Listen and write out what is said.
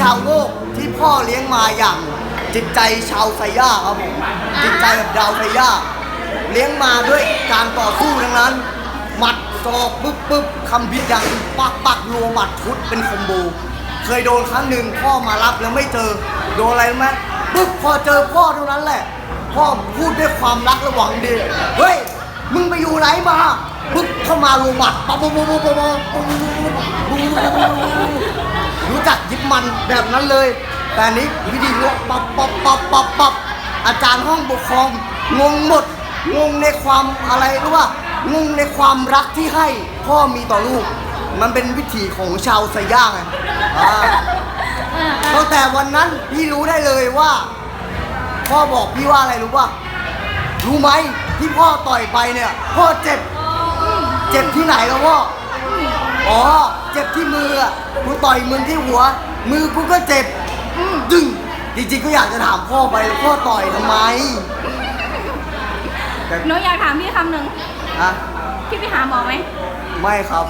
ชาวโลกที่พ่อเลี้ยงมาอย่างจิตใจชาวไซย่าครับผมจิตใจแบบดาวไซย่าเลี้ยงมาด้วยการต่อสู้ทั้งนั้น หมัดศอกปึ๊บปึ๊บคำพิษดังปักปักรัวหมัดชุดเป็นคอมโบ เคยโดนครั้งหนึ่งพ่อมารับแล้วไม่เจอโดนอะไรไหมปึ๊บพอเจอพ่อเท่านั้นแหละ พ่อพูดด้วยความรักและหวังดีเฮ้ยมึงไปอยู่ไหนมาปึ๊บเข้ามารัวหมัดปั๊บปั๊บปั๊บปั๊บปั๊บ จักยิบมันแบบนั้นเลย แต่อันนี้วิธีลวกปับปับปับปับปับอาจารย์ห้องปกครองงงหมด งงในความอะไรรู้ป่ะงงในความรักที่ให้พ่อมีต่อลูก มันเป็นวิถีของชาวสยามไงอ่าตั้งแต่วันนั้นพี่รู้ได้เลยว่า พ่อบอกพี่ว่าอะไรรู้ป่ะรู้ไหมที่พ่อต่อยไปเนี่ย พ่อเจ็บ เจ็บที่ไหนแล้วพ่ออ๋อ ที่มืออะกูต่อยมึงที่หัว มือกูก็เจ็บดึงจริงๆก็อยากจะถามพ่อไปพ่อต่อยทำไมแต่หนูอยากถามพี่คำหนึ่งฮะพี่ไปหาหมอไหมไม่ครับ